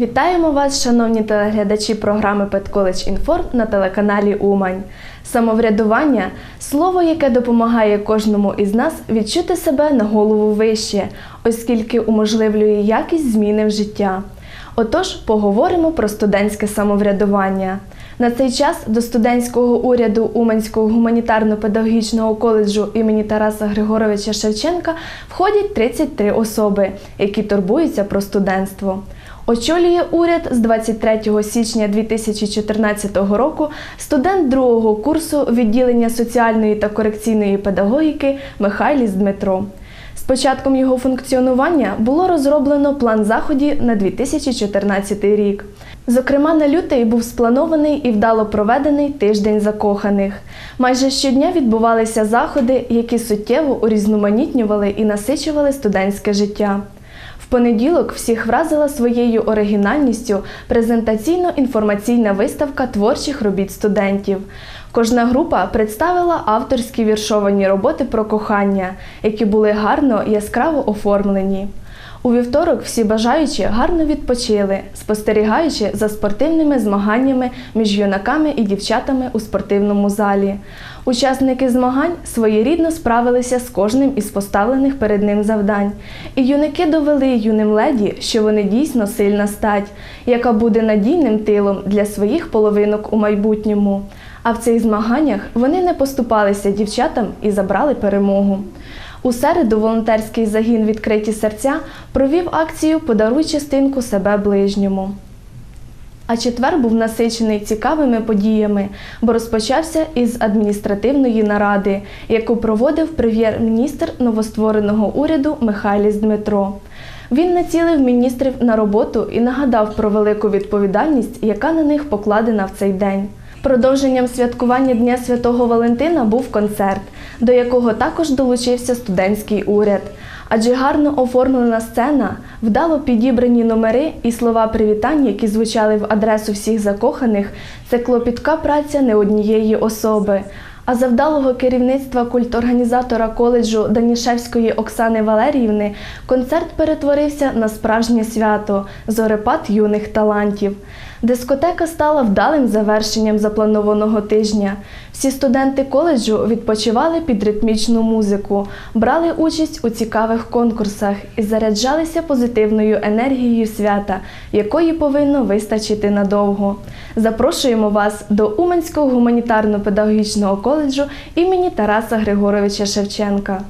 Вітаємо вас, шановні телеглядачі програми Педколедж Інформ на телеканалі Умань. Самоврядування слово, яке допомагає кожному із нас відчути себе на голову вище, оскільки уможливлює якість зміни в життя. Отож, поговоримо про студентське самоврядування. На цей час до студентського уряду Уманського гуманітарно-педагогічного коледжу імені Тараса Григоровича Шевченка входять 33 особи, які турбуються про студентство. Очолює уряд з 23 січня 2014 року студент другого курсу відділення соціальної та корекційної педагогіки Михайліс Дмитро. З початком його функціонування було розроблено план заходів на 2014 рік. Зокрема, на лютий був спланований і вдало проведений тиждень закоханих. Майже щодня відбувалися заходи, які суттєво урізноманітнювали і насичували студентське життя. В понеділок всіх вразила своєю оригінальністю презентаційно-інформаційна виставка творчих робіт студентів. Кожна група представила авторські віршовані роботи про кохання, які були гарно яскраво оформлені. У вівторок всі бажаючі гарно відпочили, спостерігаючи за спортивними змаганнями між юнаками і дівчатами у спортивному залі. Учасники змагань своєрідно справилися з кожним із поставлених перед ним завдань. І юнаки довели юним леді, що вони дійсно сильна стать, яка буде надійним тилом для своїх половинок у майбутньому. А в цих змаганнях вони не поступалися дівчатам і забрали перемогу. У середу волонтерський загін Відкриті серця провів акцію Подаруй частинку себе ближньому. А четвер був насичений цікавими подіями, бо розпочався із адміністративної наради, яку проводив прем'єр-міністр новоствореного уряду Михайліс Дмитро. Він націлив міністрів на роботу і нагадав про велику відповідальність, яка на них покладена в цей день. Продовженням святкування Дня Святого Валентина був концерт, до якого також долучився студентський уряд. Адже гарно оформлена сцена, вдало підібрані номери і слова привітань, які звучали в адресу всіх закоханих, це клопітка праця не однієї особи. А за вдалого керівництва культорганізатора коледжу Данішевської Оксани Валеріївни концерт перетворився на справжнє свято зорепад юних талантів. Дискотека стала вдалим завершенням запланованого тижня. Всі студенти коледжу відпочивали під ритмічну музику, брали участь у цікавих конкурсах і заряджалися позитивною енергією свята, якої повинно вистачити надовго. Запрошуємо вас до Уманського гуманітарно-педагогічного коледжу імені Тараса Григоровича Шевченка.